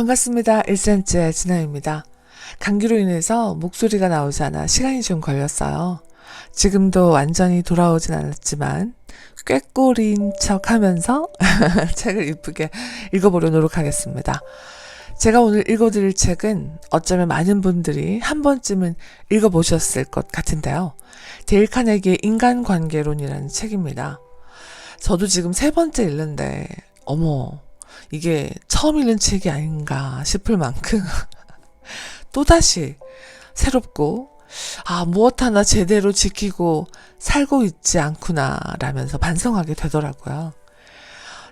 반갑습니다. 1cm의 진아입니다. 감기로 인해서 목소리가 나오지 않아 시간이 좀 걸렸어요. 지금도 완전히 돌아오진 않았지만 꾀꼬리인 척 하면서 책을 이쁘게 읽어보려 노력 하겠습니다. 제가 오늘 읽어드릴 책은 어쩌면 많은 분들이 한 번쯤은 읽어보셨을 것 같은데요. 데일 카네기의 인간관계론이라는 책입니다. 저도 지금 세 번째 읽는데, 어머, 이게 처음 읽는 책이 아닌가 싶을 만큼 또다시 새롭고 아 무엇 하나 제대로 지키고 살고 있지 않구나 라면서 반성하게 되더라고요.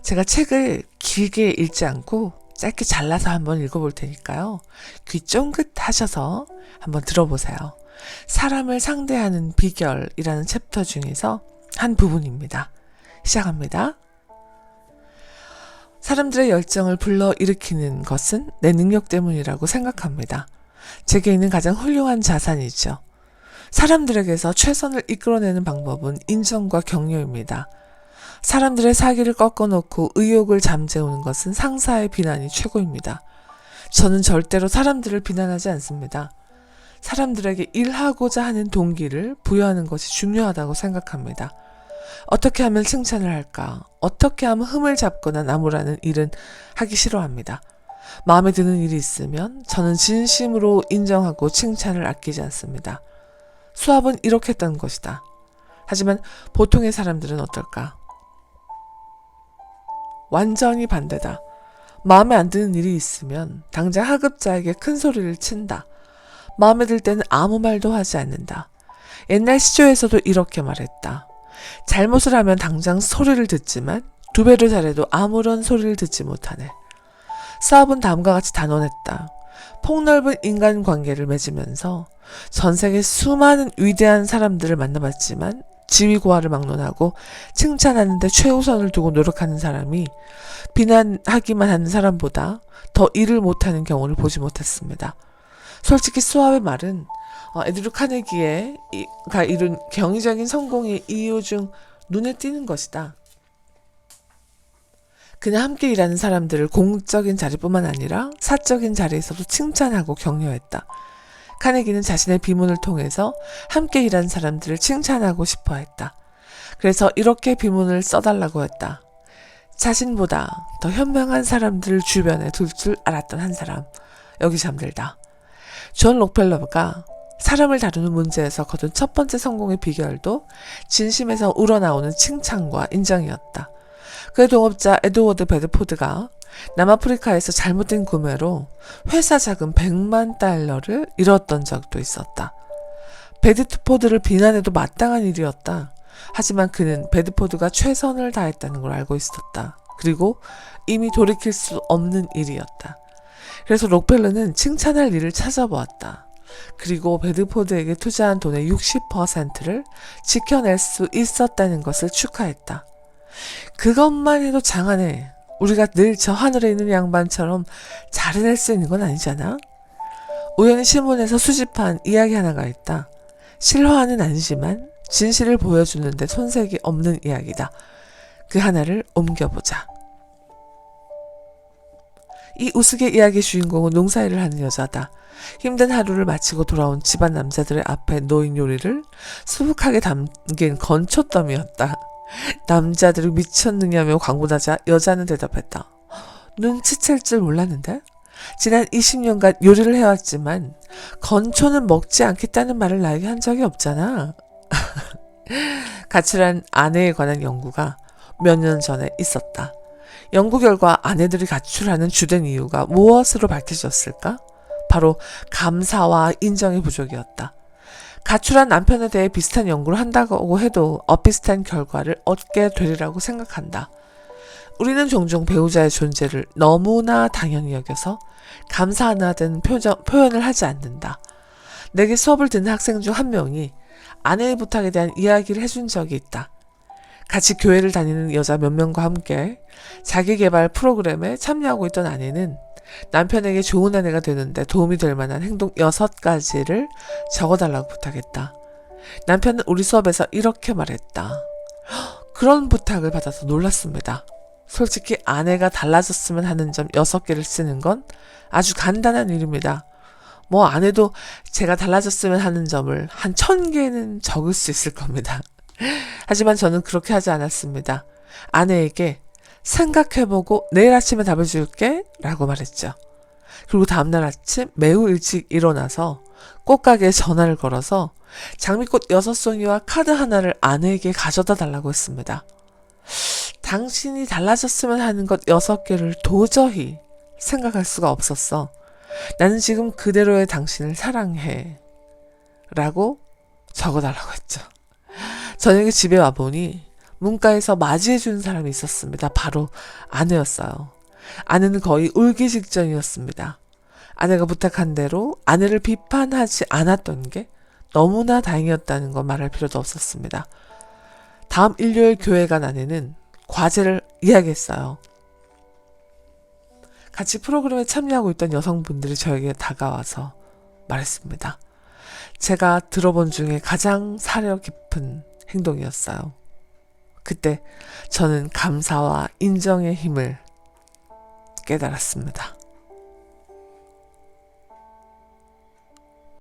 제가 책을 길게 읽지 않고 짧게 잘라서 한번 읽어볼 테니까요. 귀 쫑긋 하셔서 한번 들어보세요. 사람을 상대하는 비결이라는 챕터 중에서 한 부분입니다. 시작합니다. 사람들의 열정을 불러 일으키는 것은 내 능력 때문이라고 생각합니다. 제게 있는 가장 훌륭한 자산이죠. 사람들에게서 최선을 이끌어내는 방법은 인정과 격려입니다. 사람들의 사기를 꺾어놓고 의욕을 잠재우는 것은 상사의 비난이 최고입니다. 저는 절대로 사람들을 비난하지 않습니다. 사람들에게 일하고자 하는 동기를 부여하는 것이 중요하다고 생각합니다. 어떻게 하면 칭찬을 할까? 어떻게 하면 흠을 잡거나 나무라는 일은 하기 싫어합니다. 마음에 드는 일이 있으면 저는 진심으로 인정하고 칭찬을 아끼지 않습니다. 수업은 이렇게 했던 것이다. 하지만 보통의 사람들은 어떨까? 완전히 반대다. 마음에 안 드는 일이 있으면 당장 하급자에게 큰 소리를 친다. 마음에 들 때는 아무 말도 하지 않는다. 옛날 시조에서도 이렇게 말했다. 잘못을 하면 당장 소리를 듣지만 두 배로 잘해도 아무런 소리를 듣지 못하네. 사업은 다음과 같이 단언했다. 폭넓은 인간관계를 맺으면서 전 세계 수많은 위대한 사람들을 만나봤지만 지위고하를 막론하고 칭찬하는데 최우선을 두고 노력하는 사람이 비난하기만 하는 사람보다 더 일을 못하는 경우를 보지 못했습니다. 솔직히 수아의 말은 어, 에드류 카네기가 이룬 경이적인 성공의 이유 중 눈에 띄는 것이다. 그는 함께 일하는 사람들을 공적인 자리뿐만 아니라 사적인 자리에서도 칭찬하고 격려했다. 카네기는 자신의 비문을 통해서 함께 일하는 사람들을 칭찬하고 싶어 했다. 그래서 이렇게 비문을 써달라고 했다. 자신보다 더 현명한 사람들을 주변에 둘 줄 알았던 한 사람. 여기 잠들다. 존 록펠러가 사람을 다루는 문제에서 거둔 첫 번째 성공의 비결도 진심에서 우러나오는 칭찬과 인정이었다. 그의 동업자 에드워드 베드포드가 남아프리카에서 잘못된 구매로 회사 자금 100만 달러를 잃었던 적도 있었다. 베드포드를 비난해도 마땅한 일이었다. 하지만 그는 베드포드가 최선을 다했다는 걸 알고 있었다. 그리고 이미 돌이킬 수 없는 일이었다. 그래서 록펠러는 칭찬할 일을 찾아보았다. 그리고 베드포드에게 투자한 돈의 60%를 지켜낼 수 있었다는 것을 축하했다. 그것만 해도 장하네. 우리가 늘 저 하늘에 있는 양반처럼 잘 해낼 수 있는 건 아니잖아. 우연히 신문에서 수집한 이야기 하나가 있다. 실화는 아니지만 진실을 보여주는데 손색이 없는 이야기다. 그 하나를 옮겨보자. 이 우스개 이야기 주인공은 농사일을 하는 여자다. 힘든 하루를 마치고 돌아온 집안 남자들의 앞에 놓인 요리를 수북하게 담긴 건초더미였다. 남자들이 미쳤느냐며 광고하자 여자는 대답했다. 눈치챌 줄 몰랐는데? 지난 20년간 요리를 해왔지만 건초는 먹지 않겠다는 말을 나에게 한 적이 없잖아. 가출한 아내에 관한 연구가 몇 년 전에 있었다. 연구 결과 아내들이 가출하는 주된 이유가 무엇으로 밝혀졌을까? 바로 감사와 인정의 부족이었다. 가출한 남편에 대해 비슷한 연구를 한다고 해도 엇비슷한 결과를 얻게 되리라고 생각한다. 우리는 종종 배우자의 존재를 너무나 당연히 여겨서 감사하다는 표정, 표현을 하지 않는다. 내게 수업을 듣는 학생 중 한 명이 아내의 부탁에 대한 이야기를 해준 적이 있다. 같이 교회를 다니는 여자 몇 명과 함께 자기 개발 프로그램에 참여하고 있던 아내는 남편에게 좋은 아내가 되는데 도움이 될 만한 행동 6가지를 적어달라고 부탁했다. 남편은 우리 수업에서 이렇게 말했다. 그런 부탁을 받아서 놀랐습니다. 솔직히 아내가 달라졌으면 하는 점 6개를 쓰는 건 아주 간단한 일입니다. 뭐 아내도 제가 달라졌으면 하는 점을 한천 개는 적을 수 있을 겁니다. 하지만 저는 그렇게 하지 않았습니다. 아내에게 생각해보고 내일 아침에 답을 줄게 라고 말했죠. 그리고 다음날 아침 매우 일찍 일어나서 꽃가게에 전화를 걸어서 장미꽃 6송이와 카드 하나를 아내에게 가져다 달라고 했습니다. 당신이 달라졌으면 하는 것 6개를 도저히 생각할 수가 없었어. 나는 지금 그대로의 당신을 사랑해. 라고 적어달라고 했죠. 저녁에 집에 와보니 문가에서 맞이해주는 사람이 있었습니다. 바로 아내였어요. 아내는 거의 울기 직전이었습니다. 아내가 부탁한 대로 아내를 비판하지 않았던 게 너무나 다행이었다는 거 말할 필요도 없었습니다. 다음 일요일 교회 간 아내는 과제를 이야기했어요. 같이 프로그램에 참여하고 있던 여성분들이 저에게 다가와서 말했습니다. 제가 들어본 중에 가장 사려 깊은 행동이었어요. 그때 저는 감사와 인정의 힘을 깨달았습니다.